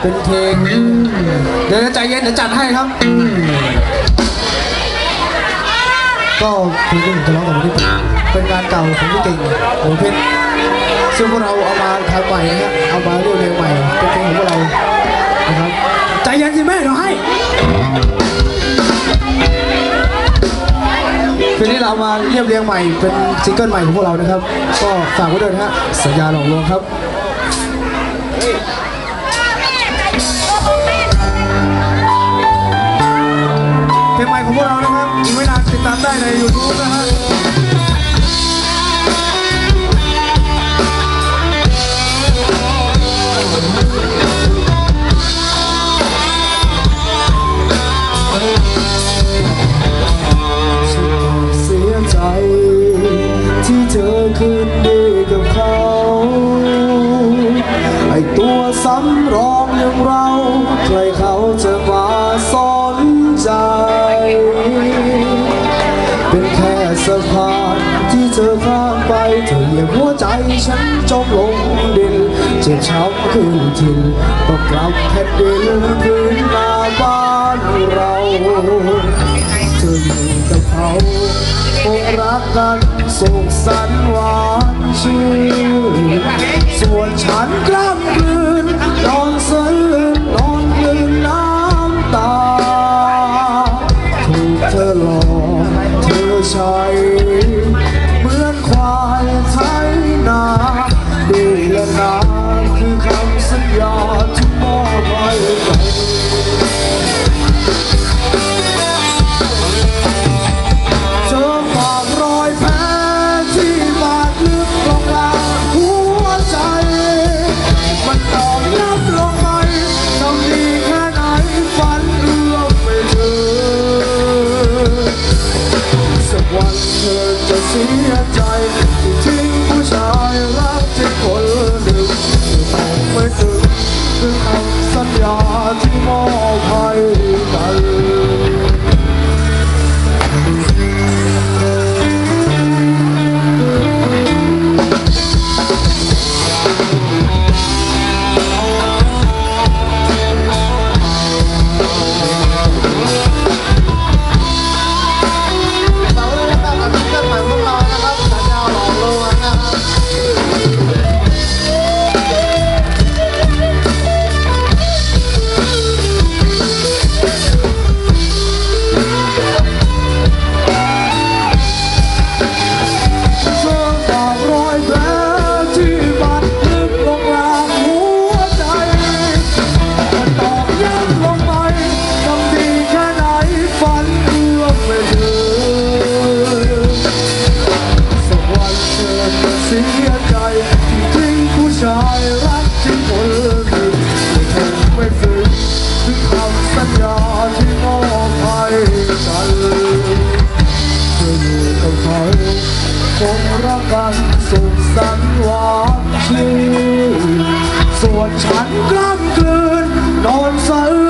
เป็นเพลงเดี๋ยวใจเย็นเดี๋ยวจัดให้ครับ ก็เพลงที่ผมจะร้องกับวันนี้เป็นงานเก่าของพี่เก่งโอเพชรซึ่งพวกเราเอามาทำใหม่นะฮะเอามาเรียบเรียงใหม่เป็นเพลงของพวกเรานะครับใจเย็นสิแม่เดี๋ยวให้เพลงนี้เราเอามาเรียบเรียงใหม่เป็นซิงเกิลใหม่ของพวกเรานะครับ ก็ฝากไว้ด้วยนะฮะสัญญาหลอกลวงครับ เพลงใหม่ของพวกเรานะครับอีกไม่นานติดตามได้ใน YouTube นะฮะเสียใจที่เธอคืน สำรองอย่างเราใครเขาจะมาสนใจ เป็นแค่สะพานที่เธอข้ามไปเธอเหยียบหัวใจฉันจมลงดินเจ็บช้ำขึ้นทินต้องกลับแผ่นดินพื้นนาบ้านเราเธออยู่กับเขาคงรักกันสุขสันต์หวานชื่นส่วนฉันกล้ำ ดี ธ เสียใจที่ทิ้งผู้ชายรักที่คนหนึ่งไม่คงไม่ถึงถึงคำสัญญาที่มอบให้กันเธออยู่กับเขาคงรักกันสุขสันต์หวานชื่นส่วนฉันกล้ำกลืนนอนสะอื้น